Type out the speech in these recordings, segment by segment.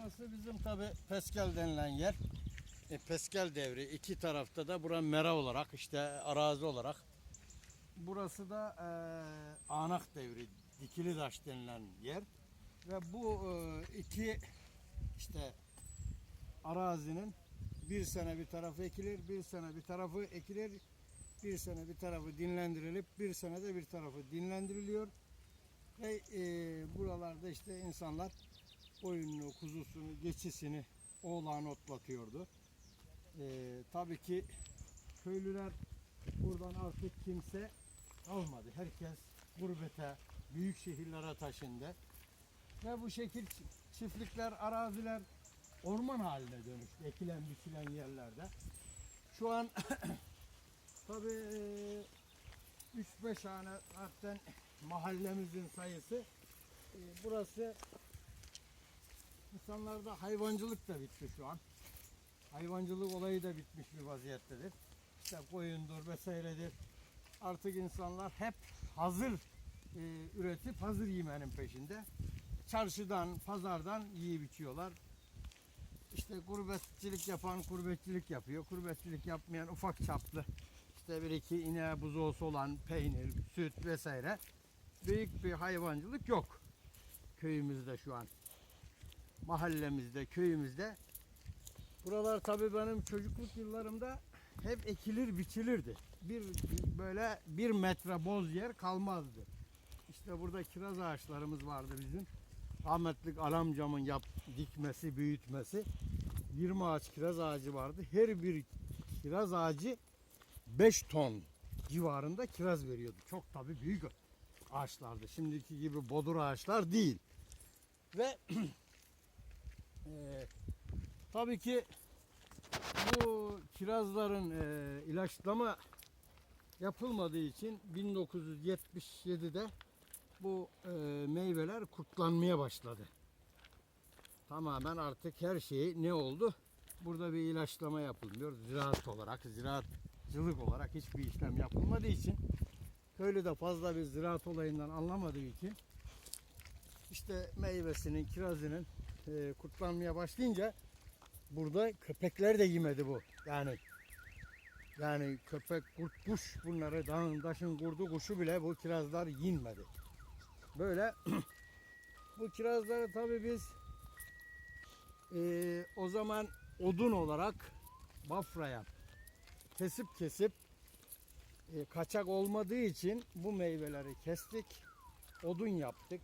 Burası bizim tabi Peskel denilen yer. E, Peskel devri. iki tarafta da bura mera olarak işte arazi olarak. Burası da e, Anak devri. Dikili taş denilen yer. Ve bu e, iki işte arazinin bir sene bir tarafı ekilir, bir sene bir tarafı ekilir, bir sene bir tarafı dinlendirilip bir sene de bir tarafı dinlendiriliyor. Ve e, buralarda işte insanlar koyununu, kuzusunu, geçisini, oğlağını otlatıyordu. E, tabii ki köylüler buradan artık kimse almadı. Herkes gurbete, büyük şehirlere taşındı. Ve bu şekil çi- çiftlikler, araziler orman haline dönüştü. Ekilen, biçilen yerlerde. Şu an tabii 3-5 tane zaten mahallemizin sayısı. E, burası insanlarda hayvancılık da bitti şu an. Hayvancılık olayı da bitmiş bir vaziyettedir. İşte koyundur vesairedir. Artık insanlar hep hazır e, üretip hazır yemenin peşinde. Çarşıdan, pazardan yiyip içiyorlar. İşte gurbetçilik yapan gurbetçilik yapıyor. Gurbetçilik yapmayan ufak çaplı işte bir iki ineğe buzağısı olan peynir, süt vesaire. Büyük bir hayvancılık yok köyümüzde şu an. Mahallemizde, köyümüzde. Buralar tabii benim çocukluk yıllarımda hep ekilir biçilirdi. Bir böyle bir metre boz yer kalmazdı. İşte burada kiraz ağaçlarımız vardı bizim. Rahmetlik alamcamın yap, dikmesi, büyütmesi. 20 ağaç kiraz ağacı vardı. Her bir kiraz ağacı 5 ton civarında kiraz veriyordu. Çok tabii büyük ağaçlardı. Şimdiki gibi bodur ağaçlar değil. Ve eee tabii ki bu kirazların eee, ilaçlama yapılmadığı için 1977'de bu eee, meyveler kurtlanmaya başladı. Tamamen artık her şey ne oldu? Burada bir ilaçlama yapılmıyor. Ziraat olarak, ziraatçılık olarak hiçbir işlem yapılmadığı için köylü de fazla bir ziraat olayından anlamadığı için işte meyvesinin, kirazının eee, kurtlanmaya başlayınca burada köpekler de yemedi bu. Yani yani köpek, kurt, kuş bunları dağın taşın kurdu kuşu bile bu kirazlar yinmedi. Böyle bu kirazları tabii biz eee, o zaman odun olarak bafraya kesip kesip e, kaçak olmadığı için bu meyveleri kestik, odun yaptık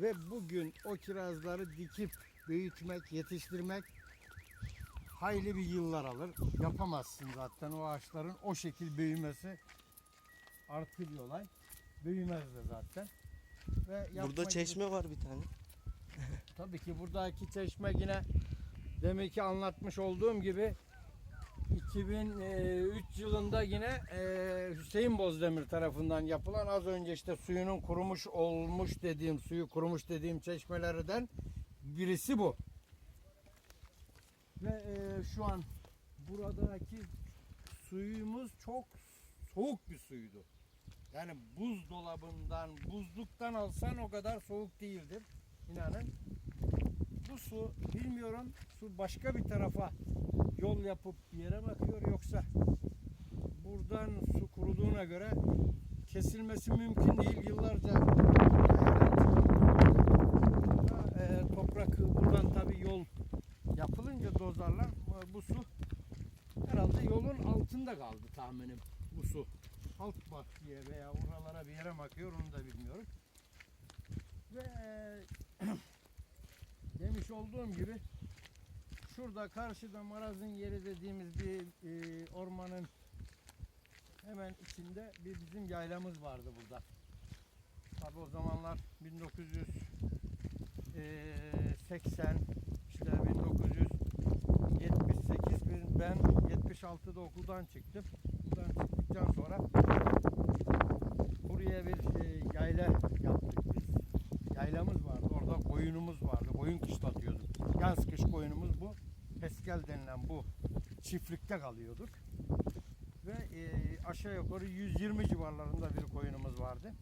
ve bugün o kirazları dikip büyütmek, yetiştirmek hayli bir yıllar alır. Yapamazsın zaten o ağaçların o şekil büyümesi artı bir olay. Büyümez de zaten. Ve Burada gibi- çeşme var bir tane. Tabii ki buradaki çeşme yine demek ki anlatmış olduğum gibi 2003 yılında yine e, Hüseyin Bozdemir tarafından yapılan az önce işte suyunun kurumuş olmuş dediğim suyu kurumuş dediğim çeşmelerden birisi bu. Ve e, şu an buradaki suyumuz çok soğuk bir suydu. Yani buzdolabından, buzluktan alsan o kadar soğuk değildir. İnanın. Bu su bilmiyorum su başka bir tarafa yol yapıp bir yere mi akıyor yoksa buradan su kuruduğuna göre kesilmesi mümkün değil. Yıllarca e, toprak buradan tabi yol yapılınca dozarla bu su herhalde yolun altında kaldı tahminim bu su. Alt bahçeye veya oralara bir yere mi akıyor onu da bilmiyorum. Ve demiş olduğum gibi şurada karşıda Maraz'ın yeri dediğimiz bir e, ormanın hemen içinde bir bizim yaylamız vardı burada. Tabi o zamanlar 1980 işte 1978 bir- ben 76'da okuldan çıktım. Okuldan çıktıktan sonra buraya bir e, yayla yaptık biz. Yaylamız vardı. Koyunumuz vardı. Koyun kışlatıyorduk. Yaz kış koyunumuz bu. Peskel denilen bu çiftlikte kalıyorduk. Ve e, aşağı yukarı 120 civarlarında bir koyunumuz vardı.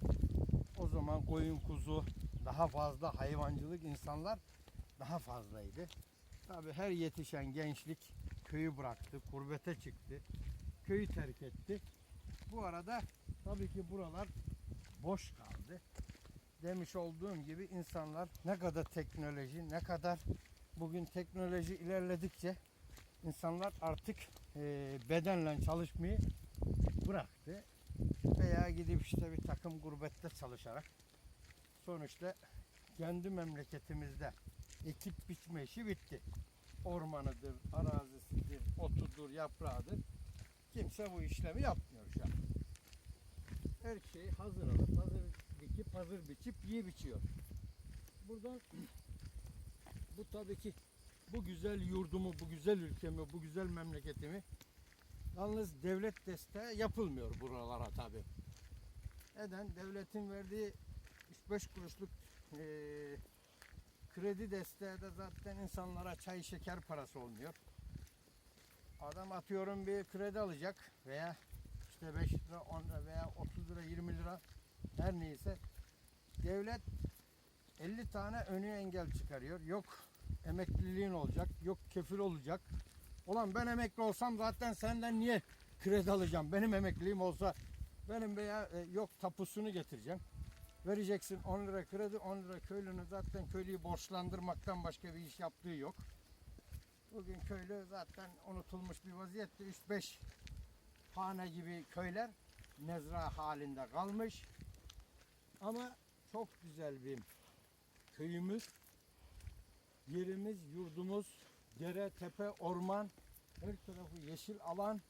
O zaman koyun kuzu daha fazla hayvancılık insanlar daha fazlaydı. Tabi her yetişen gençlik köyü bıraktı, gurbete çıktı, köyü terk etti. Bu arada tabii ki buralar boş kaldı. Demiş olduğum gibi insanlar ne kadar teknoloji, ne kadar bugün teknoloji ilerledikçe insanlar artık eee, bedenle çalışmayı bıraktı. Veya gidip işte bir takım gurbette çalışarak sonuçta kendi memleketimizde ekip biçme işi bitti. Ormanıdır, arazisidir, otudur, yaprağıdır. Kimse bu işlemi yapmıyor şu an. Her şeyi hazır alıp, hazır dikip, hazır biçip iyi biçiyor. Buradan bu tabii ki bu güzel yurdumu, bu güzel ülkemi, bu güzel memleketimi yalnız devlet desteği yapılmıyor buralara tabii. Neden? Devletin verdiği 3-5 kuruşluk eee, kredi desteği de zaten insanlara çay şeker parası olmuyor. Adam atıyorum bir kredi alacak veya işte 5 lira 10 lira veya 30 lira 20 lira her neyse devlet 50 tane önü engel çıkarıyor. Yok emekliliğin olacak, yok kefil olacak. Ulan ben emekli olsam zaten senden niye kredi alacağım? Benim emekliliğim olsa benim veya e, yok tapusunu getireceğim. Vereceksin 10 lira kredi, 10 lira köylünün zaten köylüyü borçlandırmaktan başka bir iş yaptığı yok. Bugün köylü zaten unutulmuş bir vaziyette 3-5 hane gibi köyler mezra halinde kalmış. Ama çok güzel bir köyümüz, yerimiz, yurdumuz, dere, tepe, orman, her tarafı yeşil alan.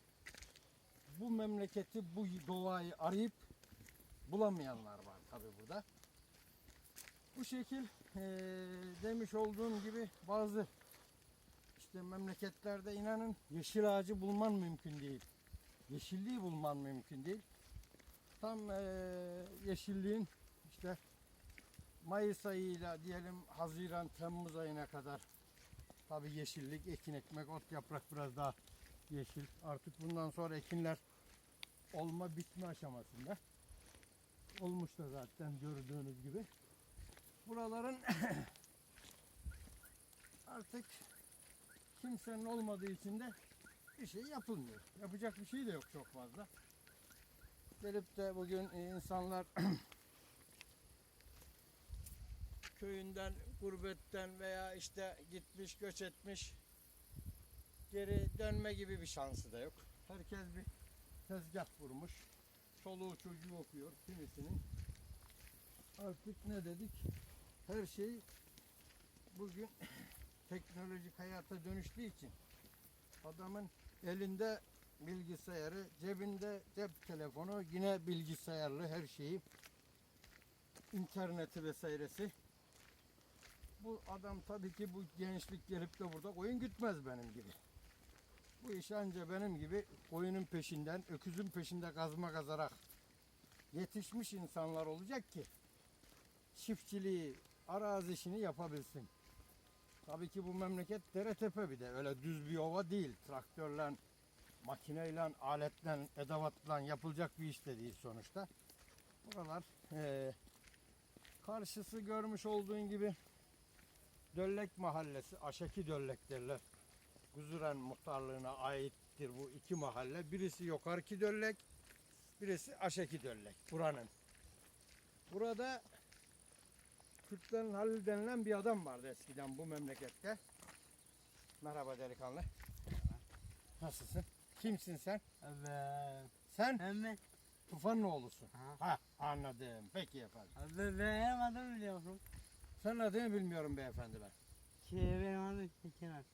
Bu memleketi, bu doğayı arayıp bulamayanlar var tabi burada. Bu şekil eee, demiş olduğum gibi bazı işte memleketlerde inanın yeşil ağacı bulman mümkün değil. Yeşilliği bulman mümkün değil. Tam eee, yeşilliğin işte Mayıs ayıyla diyelim Haziran Temmuz ayına kadar tabi yeşillik, ekin ekmek, ot yaprak biraz daha yeşil. Artık bundan sonra ekinler olma bitme aşamasında. Olmuş da zaten gördüğünüz gibi. Buraların artık kimsenin olmadığı için de bir şey yapılmıyor. Yapacak bir şey de yok çok fazla. Gelip de bugün insanlar köyünden, gurbetten veya işte gitmiş, göç etmiş geri dönme gibi bir şansı da yok. Herkes bir tezgah kurmuş. Çoluğu çocuğu okuyor kimisinin. Artık ne dedik? Her şey bugün teknolojik hayata dönüştüğü için adamın elinde bilgisayarı, cebinde cep telefonu, yine bilgisayarlı her şeyi, interneti vesairesi. Bu adam tabii ki bu gençlik gelip de burada oyun gütmez benim gibi. Bu iş anca benim gibi oyunun peşinden, öküzün peşinde kazma kazarak yetişmiş insanlar olacak ki çiftçiliği, arazi işini yapabilsin. Tabii ki bu memleket dere tepe bir de öyle düz bir ova değil. Traktörle, makineyle, aletle, edevatla yapılacak bir iş de değil sonuçta. Buralar eee, karşısı görmüş olduğun gibi Döllek Mahallesi, Aşaki Döllek derler. Kuzuren muhtarlığına aittir bu iki mahalle. Birisi Yokarki Döllek, birisi Aşaki Döllek buranın. Burada Kürtlerin Halil denilen bir adam vardı eskiden bu memlekette. Merhaba delikanlı. Nasılsın? Kimsin sen? Evet. Sen Hem Tufan'ın oğlusun. Ha. Ha anladım. Peki efendim. Abi benim adım biliyorsun. Senin adını bilmiyorum beyefendi ben. Şey benim adım Kenan.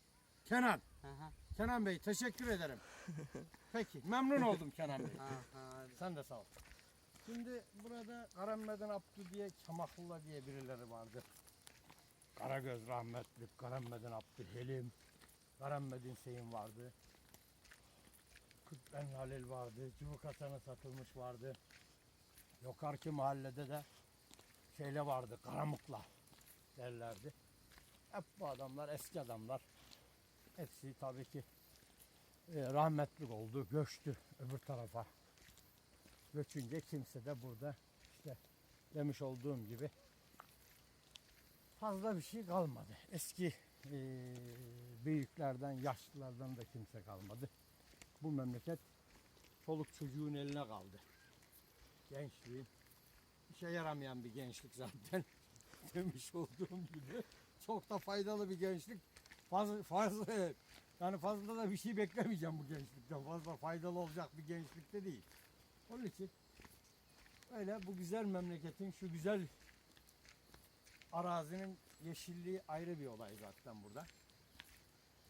Kenan. Aha. Kenan Bey teşekkür ederim. Peki memnun oldum Kenan Bey. Aha. Sen de sağ ol. Şimdi burada Karameden Abdü diye Çamaklıla diye birileri vardı. Karagöz rahmetli, Karameden Abdü Helim, Karameden Hüseyin vardı. Kırkben Halil vardı, Cıvık Hasan'a satılmış vardı. Yokarki mahallede de şeyle vardı, Karamukla derlerdi. Hep bu adamlar eski adamlar. Hepsi tabii ki e, rahmetlik oldu, göçtü öbür tarafa göçünce kimse de burada işte demiş olduğum gibi fazla bir şey kalmadı. Eski eee, büyüklerden, yaşlılardan da kimse kalmadı. Bu memleket çoluk çocuğun eline kaldı. Gençliğin işe yaramayan bir gençlik zaten. Demiş olduğum gibi. Çok da faydalı bir gençlik. Fazla, fazla yani fazla da bir şey beklemeyeceğim bu gençlikten. Fazla faydalı olacak bir gençlikte değil. Onun için öyle bu güzel memleketin şu güzel arazinin yeşilliği ayrı bir olay zaten burada.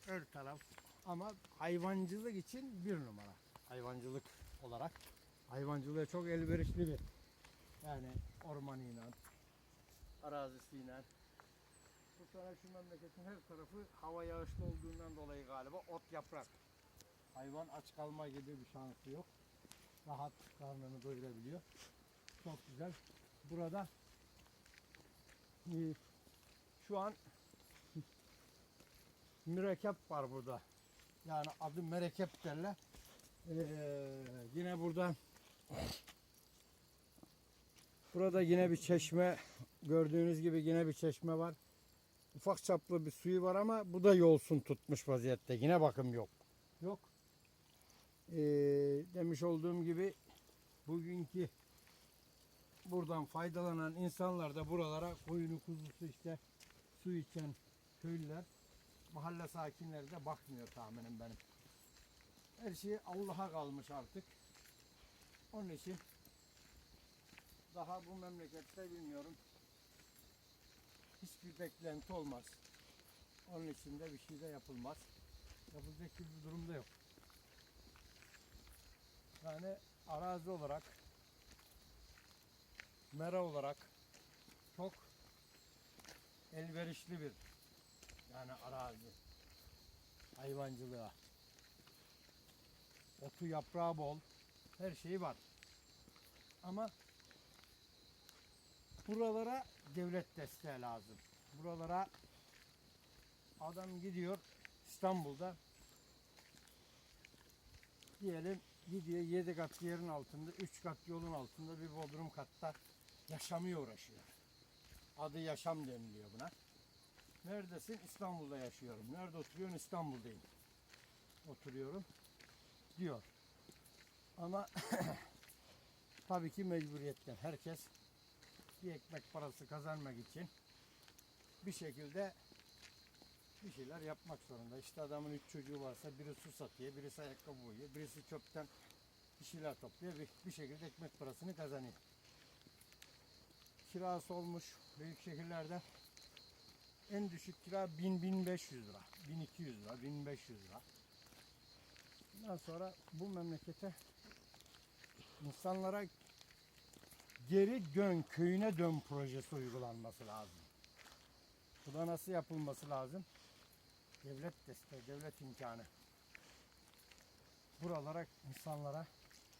Her taraf ama hayvancılık için bir numara. Hayvancılık olarak hayvancılığa çok elverişli bir yani ormanıyla, arazisiyle. Bu sene şu memleketin her tarafı hava yağışlı olduğundan dolayı galiba ot yaprak. Hayvan aç kalma gibi bir şansı yok. Rahat karnını doyurabiliyor. Çok güzel. Burada şu an mürekkep var burada. Yani adı merekep derler. Ee, yine burada burada yine bir çeşme gördüğünüz gibi yine bir çeşme var. Ufak çaplı bir suyu var ama bu da yolsun tutmuş vaziyette. Yine bakım yok. Yok. Ee, demiş olduğum gibi bugünkü buradan faydalanan insanlar da buralara koyunu kuzusu işte su içen köylüler mahalle sakinleri de bakmıyor tahminim benim. Her şey Allah'a kalmış artık. Onun için daha bu memlekette bilmiyorum hiçbir beklenti olmaz. Onun için de bir şey de yapılmaz. Yapılacak bir durumda yok. Yani arazi olarak mera olarak çok elverişli bir yani arazi hayvancılığa otu yaprağı bol her şeyi var ama buralara devlet desteği lazım buralara adam gidiyor İstanbul'da diyelim gidiyor 7 kat yerin altında 3 kat yolun altında bir bodrum katta yaşamaya uğraşıyor. Adı yaşam deniliyor buna. Neredesin? İstanbul'da yaşıyorum. Nerede oturuyorsun? İstanbul'dayım. Oturuyorum. Diyor. Ama tabii ki mecburiyetten herkes bir ekmek parası kazanmak için bir şekilde bir şeyler yapmak zorunda. İşte adamın üç çocuğu varsa biri su satıyor, birisi ayakkabı boyuyor, birisi çöpten bir şeyler topluyor. Bir, bir şekilde ekmek parasını kazanıyor. Kirası olmuş büyük şehirlerde en düşük kira 1000-1500 lira, 1200 lira, 1500 lira. Ondan sonra bu memlekete insanlara geri dön köyüne dön projesi uygulanması lazım. Bu da nasıl yapılması lazım? Devlet desteği, devlet imkanı. Buralara insanlara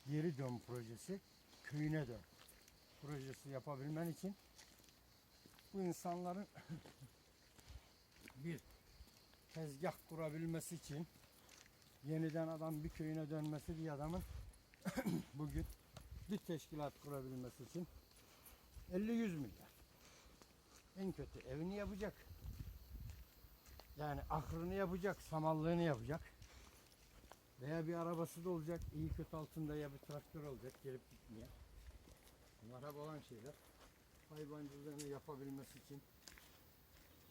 geri dön projesi, köyüne dön projesi yapabilmen için bu insanların bir tezgah kurabilmesi için yeniden adam bir köyüne dönmesi bir adamın bugün bir teşkilat kurabilmesi için 50-100 milyar. En kötü evini yapacak. Yani ahrını yapacak, samallığını yapacak. Veya bir arabası da olacak. iyi kötü altında ya bir traktör olacak gelip gitmeye. Bunlar hep olan şeyler. Hayvancılığını yapabilmesi için.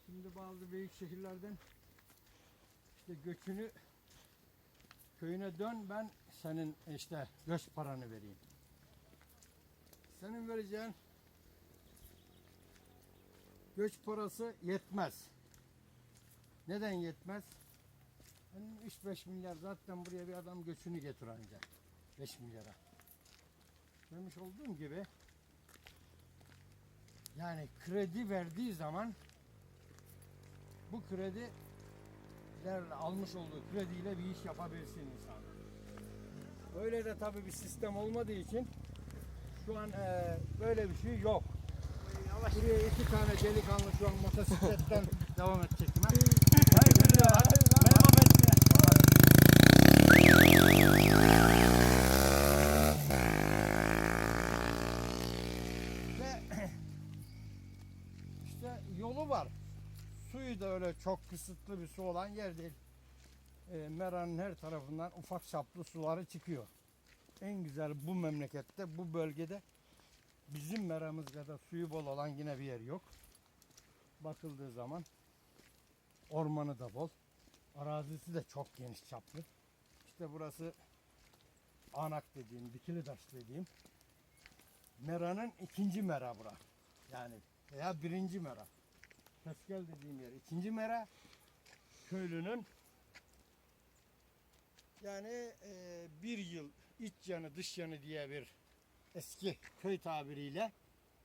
Şimdi bazı büyük şehirlerden işte göçünü köyüne dön ben senin işte göç paranı vereyim. Senin vereceğin göç parası yetmez. Neden yetmez? Yani 3-5 milyar zaten buraya bir adam göçünü getir ancak. 5 milyara. Demiş olduğum gibi yani kredi verdiği zaman bu kredilerle almış olduğu krediyle bir iş yapabilsin insan. Böyle de tabii bir sistem olmadığı için şu an eee, böyle bir şey yok. Buraya iki tane delikanlı şu an motosikletten devam edecek? Ve işte yolu var. Suyu da öyle çok kısıtlı bir su olan yer değil. E, Mera'nın her tarafından ufak çaplı suları çıkıyor. En güzel bu memlekette, bu bölgede bizim Mera'mız kadar suyu bol olan yine bir yer yok. Bakıldığı zaman ormanı da bol. Arazisi de çok geniş çaplı. İşte burası Anak dediğim, Dikili Taş dediğim Mera'nın ikinci Mera bura. Yani veya birinci Mera. Keskel dediğim yer ikinci Mera. Köylünün yani e, bir yıl iç yanı dış yanı diye bir eski köy tabiriyle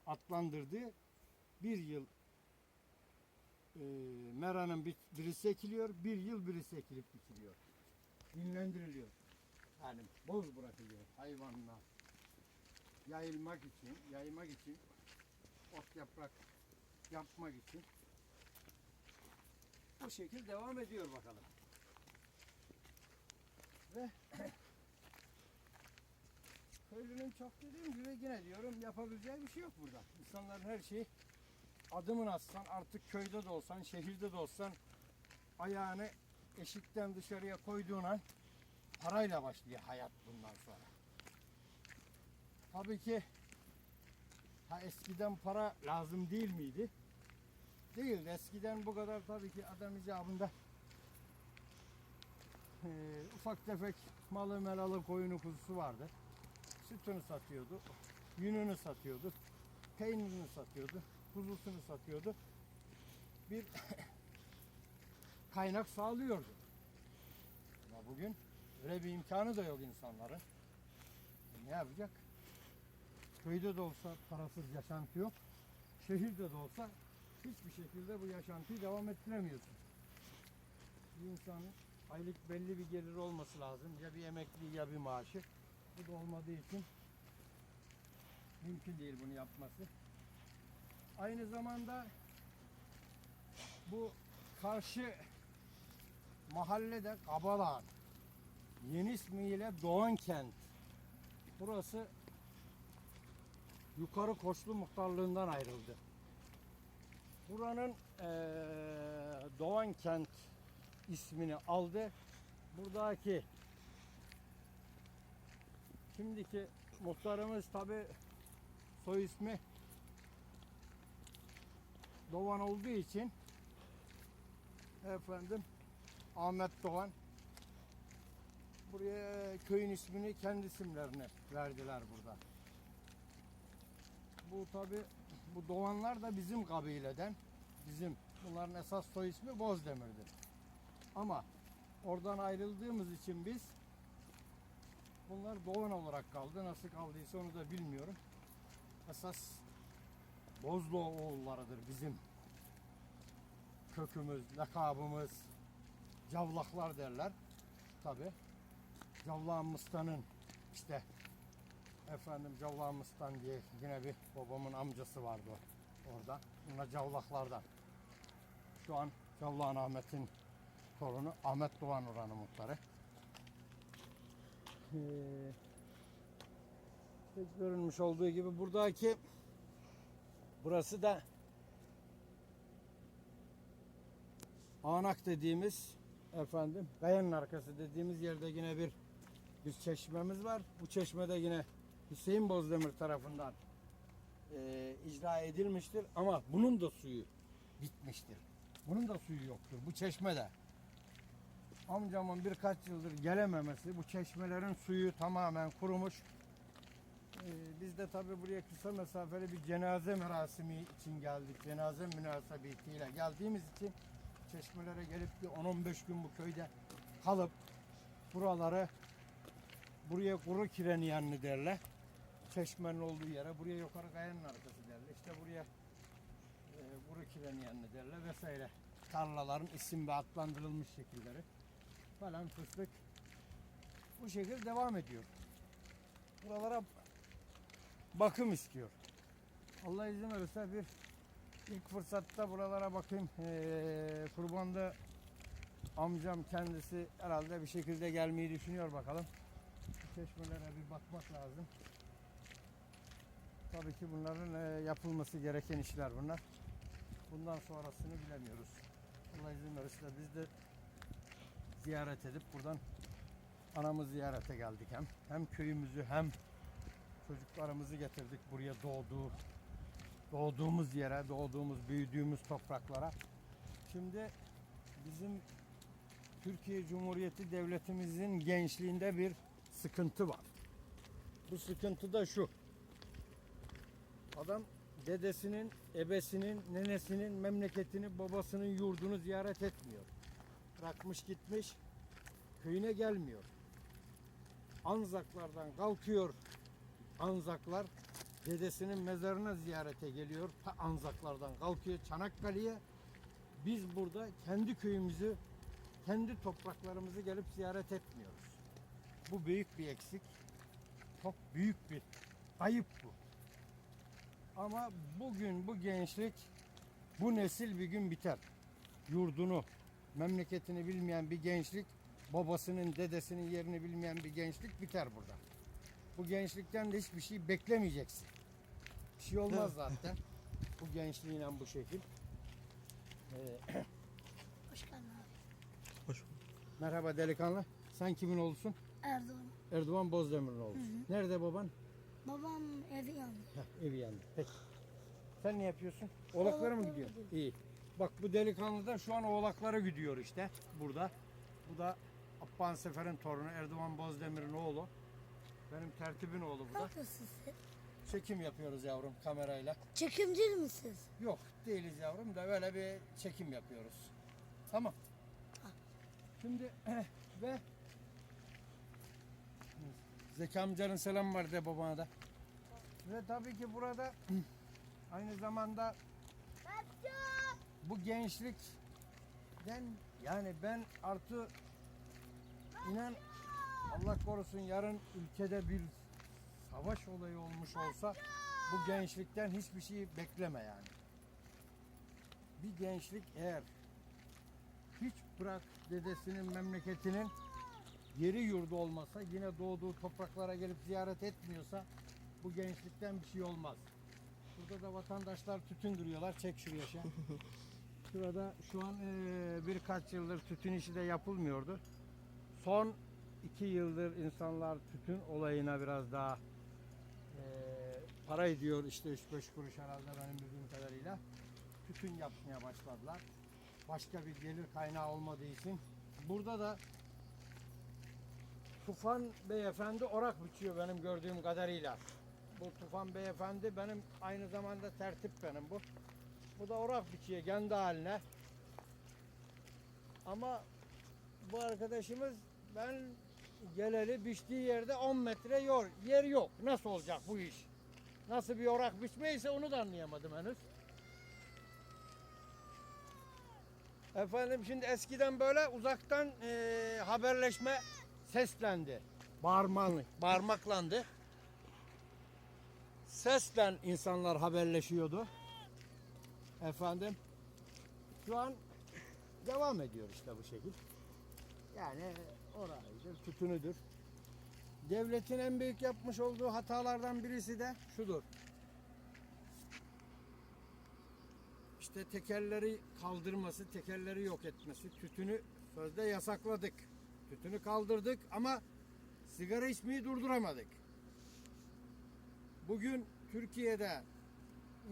adlandırdığı bir yıl e, meranın bir- birisi ekiliyor, bir yıl birisi ekilip biçiliyor. Dinlendiriliyor. Yani boz bırakılıyor hayvanla. Yayılmak için, yaymak için, ot yaprak yapmak için. Bu şekil devam ediyor bakalım. Ve köylünün çok dediğim gibi yine diyorum yapabileceği bir şey yok burada. İnsanların her şeyi adımın atsan artık köyde de olsan şehirde de olsan ayağını eşikten dışarıya koyduğun an parayla başlıyor hayat bundan sonra. Tabii ki ha eskiden para lazım değil miydi? Değil. Eskiden bu kadar tabii ki adam icabında eee, ufak tefek malı melalı koyunu kuzusu vardı. Sütünü satıyordu. Yününü satıyordu. Peynirini satıyordu. Kuzusunu satıyordu. Bir kaynak sağlıyordu. Ama bugün öyle bir imkanı da yok insanların. E Ne yapacak? Köyde de olsa parasız yaşantı yok. Şehirde de olsa hiçbir şekilde bu yaşantıyı devam ettiremiyorsun. Bir insanın aylık belli bir gelir olması lazım. Ya bir emekli ya bir maaşı. Bu da olmadığı için mümkün değil bunu yapması. Aynı zamanda bu karşı mahallede Kabalağ yeni ismiyle Doğan Kent. Burası yukarı Koçlu muhtarlığından ayrıldı. Buranın eee Doğan Kent ismini aldı. Buradaki şimdiki muhtarımız tabi soy ismi Doğan olduğu için efendim Ahmet Doğan buraya köyün ismini kendi isimlerini verdiler burada. Bu tabi bu Doğanlar da bizim kabileden. Bizim bunların esas soy ismi Bozdemir'dir. Ama oradan ayrıldığımız için biz bunlar Doğan olarak kaldı. Nasıl kaldıysa onu da bilmiyorum. Esas Bozlu oğullarıdır bizim kökümüz, lakabımız, cavlaklar derler. Tabi. Cavlağın Mıstan'ın işte efendim Cavlağın Mıstan diye yine bir babamın amcası vardı orada. Bunlar cavlaklardan. Şu an Cavlağın Ahmet'in torunu Ahmet Doğan oranı muhtarı. İşte görünmüş olduğu gibi buradaki burası da Anak dediğimiz efendim kayanın arkası dediğimiz yerde yine bir bir çeşmemiz var. Bu çeşmede yine Hüseyin Bozdemir tarafından e, icra edilmiştir ama bunun da suyu bitmiştir. Bunun da suyu yoktur. Bu çeşmede. Amcamın birkaç yıldır gelememesi, bu çeşmelerin suyu tamamen kurumuş. E, biz de tabi buraya kısa mesafeli bir cenaze merasimi için geldik. Cenaze münasebetiyle geldiğimiz için çeşmelere gelip bir 10-15 gün bu köyde kalıp buraları buraya kuru kirenin yanını derler. Çeşmenin olduğu yere buraya yukarı kayanın arkası derler. İşte buraya e, kuru kirenin yanını derler vesaire. Tarlaların isim ve adlandırılmış şekilleri falan fıstık bu şekilde devam ediyor. Buralara bakım istiyor. Allah izin verirse bir ilk fırsatta buralara bakayım. Ee, kurbanda amcam kendisi herhalde bir şekilde gelmeyi düşünüyor bakalım. Çeşmelere bir bakmak lazım. Tabii ki bunların e, yapılması gereken işler bunlar. Bundan sonrasını bilemiyoruz. Allah izin verirse biz de ziyaret edip buradan anamızı ziyarete geldik hem. Hem köyümüzü hem çocuklarımızı getirdik buraya doğduğu doğduğumuz yere, doğduğumuz, büyüdüğümüz topraklara. Şimdi bizim Türkiye Cumhuriyeti Devletimizin gençliğinde bir sıkıntı var. Bu sıkıntı da şu. Adam dedesinin, ebesinin, nenesinin memleketini, babasının yurdunu ziyaret etmiyor. Bırakmış gitmiş, köyüne gelmiyor. Anzaklardan kalkıyor Anzaklar dedesinin mezarına ziyarete geliyor. Anzaklardan kalkıyor Çanakkale'ye. Biz burada kendi köyümüzü, kendi topraklarımızı gelip ziyaret etmiyoruz. Bu büyük bir eksik. Çok büyük bir ayıp bu. Ama bugün bu gençlik, bu nesil bir gün biter. Yurdunu, memleketini bilmeyen bir gençlik, babasının, dedesinin yerini bilmeyen bir gençlik biter burada. Bu gençlikten de hiçbir şey beklemeyeceksin. Bir şey olmaz zaten. Bu gençliğiyle bu şekil. Ee, Hoş geldin abi. merhaba delikanlı. Sen kimin oğlusun? Erdoğan. Erdoğan Bozdemir'in oğlusun. Nerede baban? Babam evi yandı. Heh, evi yandı. Peki. Sen ne yapıyorsun? Oğlaklara mı Oğlaklara gidiyor? gidiyorum. İyi. Bak bu delikanlı da şu an oğlaklara gidiyor işte. Burada. Bu da Abban Sefer'in torunu Erdoğan Bozdemir'in oğlu. Benim tertibin oğlu bu da. Çekim yapıyoruz yavrum kamerayla. Çekimci misiniz? Yok değiliz yavrum da böyle bir çekim yapıyoruz. Tamam. Şimdi ve Zeki amcanın selam var de babana da. Ve tabii ki burada aynı zamanda bu gençlikten yani ben artı inan Allah korusun yarın ülkede bir savaş olayı olmuş olsa bu gençlikten hiçbir şey bekleme yani. Bir gençlik eğer hiç bırak dedesinin memleketinin yeri yurdu olmasa yine doğduğu topraklara gelip ziyaret etmiyorsa bu gençlikten bir şey olmaz. Burada da vatandaşlar tütün kırıyorlar. Çek şuraya şey. Şurada şu an eee, birkaç yıldır tütün işi de yapılmıyordu. Son iki yıldır insanlar tütün olayına biraz daha eee, para ediyor işte 3-5 kuruş herhalde benim bildiğim kadarıyla. Tütün yapmaya başladılar. Başka bir gelir kaynağı olmadığı için. Burada da Tufan beyefendi orak biçiyor benim gördüğüm kadarıyla. Bu Tufan beyefendi benim aynı zamanda tertip benim bu. Bu da orak biçiyor kendi haline. Ama bu arkadaşımız ben geleli biçtiği yerde 10 metre yor, yer yok. Nasıl olacak bu iş? Nasıl bir orak biçmeyse onu da anlayamadım henüz. Efendim şimdi eskiden böyle uzaktan eee, haberleşme seslendi. Bağırmalı, bağırmaklandı. Sesle insanlar haberleşiyordu. Efendim şu an devam ediyor işte bu şekil. Yani orayıdır, tütünüdür. Devletin en büyük yapmış olduğu hatalardan birisi de şudur. İşte tekerleri kaldırması, tekerleri yok etmesi. Tütünü sözde yasakladık. Tütünü kaldırdık ama sigara içmeyi durduramadık. Bugün Türkiye'de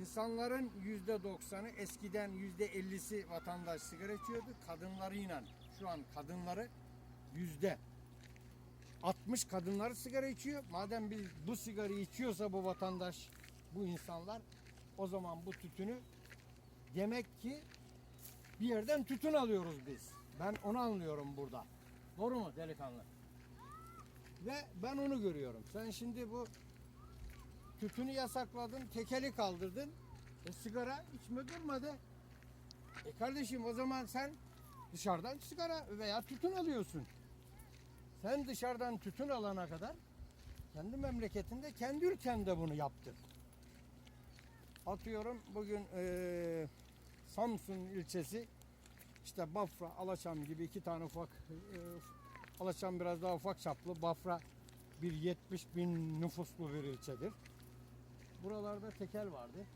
insanların yüzde doksanı eskiden yüzde ellisi vatandaş sigara içiyordu. Kadınlarıyla şu an kadınları yüzde 60 kadınlar sigara içiyor. Madem biz bu sigarayı içiyorsa bu vatandaş, bu insanlar o zaman bu tütünü demek ki bir yerden tütün alıyoruz biz. Ben onu anlıyorum burada. Doğru mu delikanlı? Ve ben onu görüyorum. Sen şimdi bu tütünü yasakladın, tekeli kaldırdın. E, sigara içme durmadı. E kardeşim o zaman sen dışarıdan sigara veya tütün alıyorsun. Sen dışarıdan tütün alana kadar kendi memleketinde, kendi ülkende bunu yaptın. Atıyorum bugün eee, Samsun ilçesi işte Bafra, Alaçam gibi iki tane ufak eee, Alaçam biraz daha ufak çaplı. Bafra bir 70 bin nüfuslu bir ilçedir. Buralarda tekel vardı.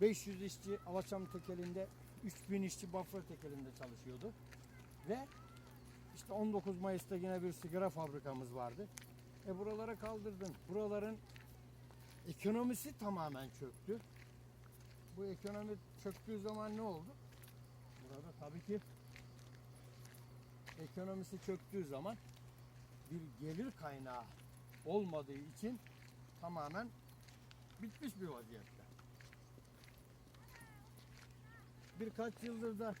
500 işçi Alaçam tekelinde, 3000 işçi Bafra tekelinde çalışıyordu. Ve işte 19 Mayıs'ta yine bir sigara fabrikamız vardı. E buralara kaldırdın. Buraların ekonomisi tamamen çöktü. Bu ekonomi çöktüğü zaman ne oldu? Burada tabii ki ekonomisi çöktüğü zaman bir gelir kaynağı olmadığı için tamamen bitmiş bir vaziyette. Birkaç yıldır da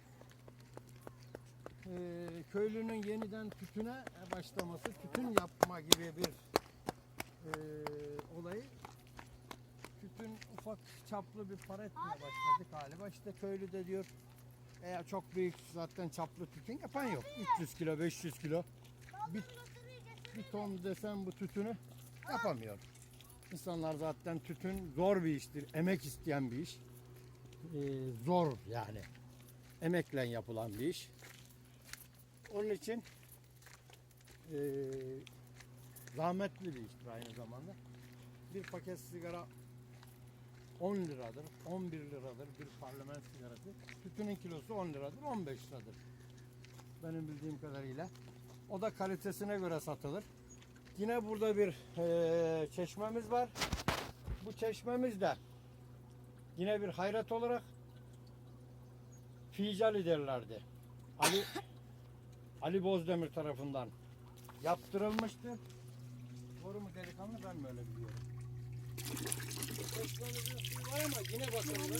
eee, köylünün yeniden tütüne başlaması, tütün yapma gibi bir eee olayı tütün ufak çaplı bir para etmeye başladı galiba. İşte köylü de diyor eğer çok büyük zaten çaplı tütün yapan yok. 300 kilo, 500 kilo. Bir, bir ton desem bu tütünü yapamıyor. İnsanlar zaten tütün zor bir iştir. Emek isteyen bir iş. Ee, zor yani. Emekle yapılan bir iş. Onun için ee, zahmetli bir iştir aynı zamanda. Bir paket sigara 10 liradır, 11 liradır bir parlament sigarası. Tütünün kilosu 10 liradır, 15 liradır. Benim bildiğim kadarıyla. O da kalitesine göre satılır. Yine burada bir eee, çeşmemiz var. Bu çeşmemiz de yine bir hayret olarak Ficali derlerdi. Ali Ali Bozdemir tarafından yaptırılmıştı. Doğru mu delikanlı ben mi öyle biliyorum. Çeşmemizin suyu var ama yine bakımlı.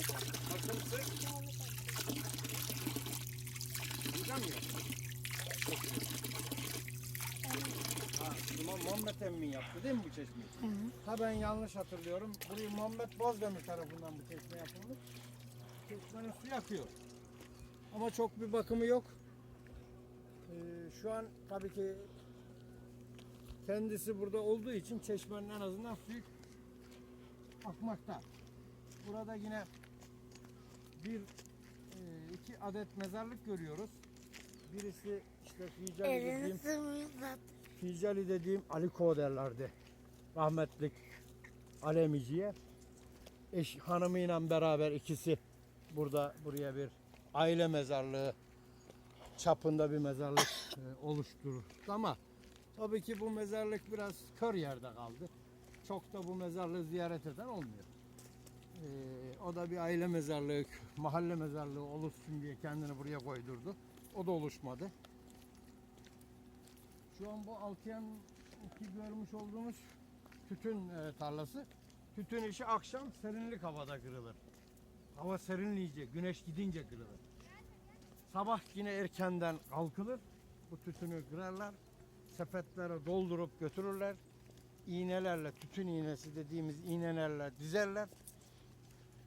Bakımsız. Mı yaptın? Çok iyi. Muhammed emmin yaptı değil mi bu çeşmeyi? Ha ben yanlış hatırlıyorum. Burayı Muhammed Bozdemir tarafından bu çeşme yapılmış. Çeşmenin suyu akıyor. Ama çok bir bakımı yok. Ee, şu an tabii ki kendisi burada olduğu için çeşmenin en azından suyu akmakta. Burada yine bir e, iki adet mezarlık görüyoruz. Birisi işte dediğim, Elini sırmıyor zaten. Ficali dediğim Ali Ko derlerdi. Rahmetlik Alemici'ye. Eş hanımıyla beraber ikisi burada buraya bir aile mezarlığı çapında bir mezarlık e, oluşturur. Ama tabii ki bu mezarlık biraz kör yerde kaldı. Çok da bu mezarlığı ziyaret eden olmuyor. Ee, o da bir aile mezarlığı, mahalle mezarlığı oluşsun diye kendini buraya koydurdu. O da oluşmadı. Şu an bu Altıyan ki görmüş olduğumuz tütün e, tarlası. Tütün işi akşam serinlik havada kırılır. Hava serinleyince, güneş gidince kırılır. Sabah yine erkenden kalkılır. Bu tütünü kırarlar. Sepetlere doldurup götürürler. İğnelerle, tütün iğnesi dediğimiz iğnelerle dizerler.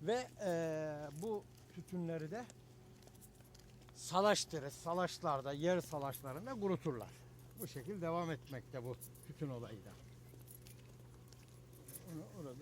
Ve eee, bu tütünleri de salaştırır. Salaşlarda, yer salaşlarında kuruturlar. Bu şekilde devam etmekte bu tütün olayı da. Onu orada